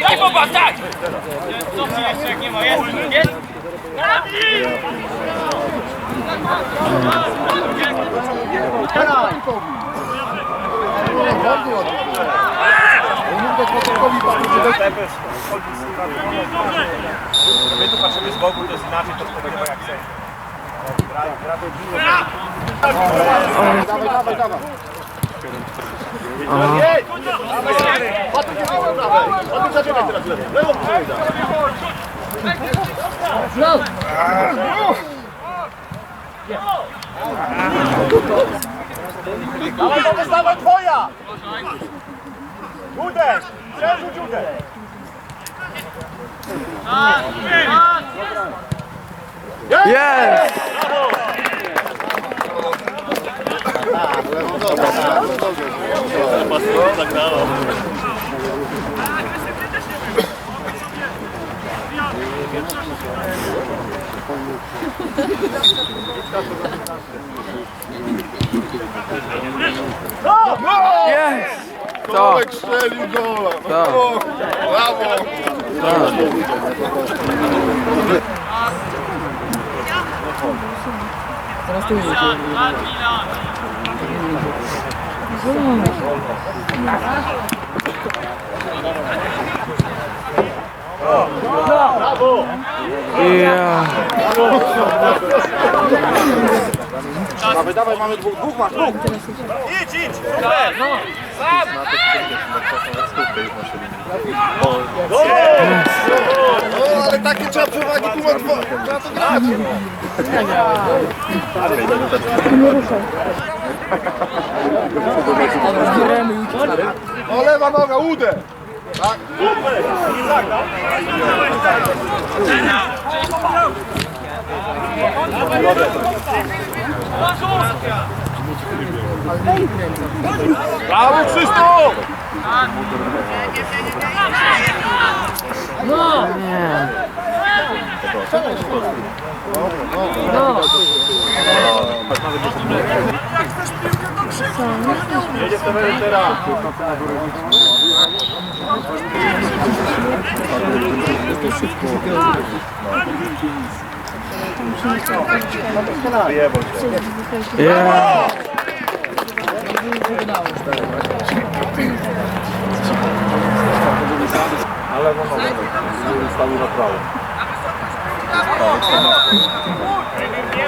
Daj Boba, tak! Co ci jeszcze jak nie ma? Jest, jest? My tu patrzymy z boku, to jest inaczej, to jest jak chcesz. Dawaj, dawaj, dawaj. Jest lewo. Lewo przejdę. Dawaj, dawaj, dawaj, twoja! Uderz! Przerzuć uderz! Jest! Jest! To! Tomek strzelił gola. Tak. O, Brawo. Ja. Dawaj, dawaj, mamy dwóch, dwóch masz, dwóch. Idź, idź! O, ale takie trzeba przewagi tu łatwo. Trzeba to grać. O, lewa noga, udę. Tak. Brawo, Krzysztof! Jedzie w tę teraz.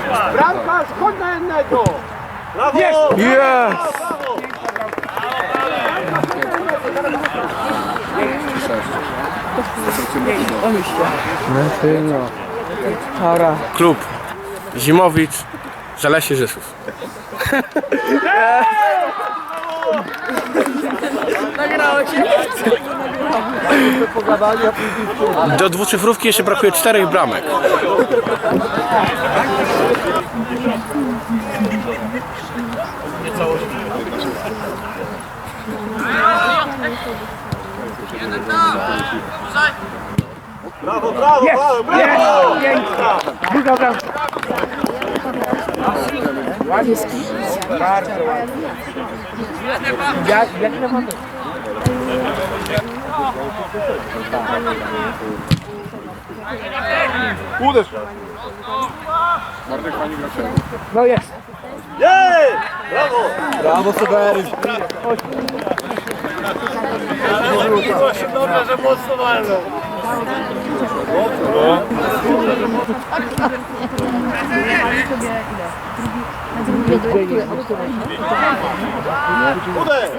Ja. Bramka, chodź na jednego! Brawo! Jest! Martyno. Para. Klub Zimowicz, Zalesie Rzeszów. Do dwucyfrówki jeszcze brakuje czterech bramek. Brawo, brawo, brawo, brawo! Uderz. Jej! Brawo! Brawo, Seweryn. Dobrze, że mocno walną. Uderz!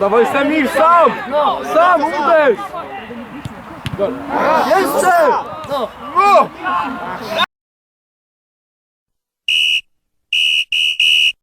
Dawaj Semir, sam! Sam, uderz! Jeszcze!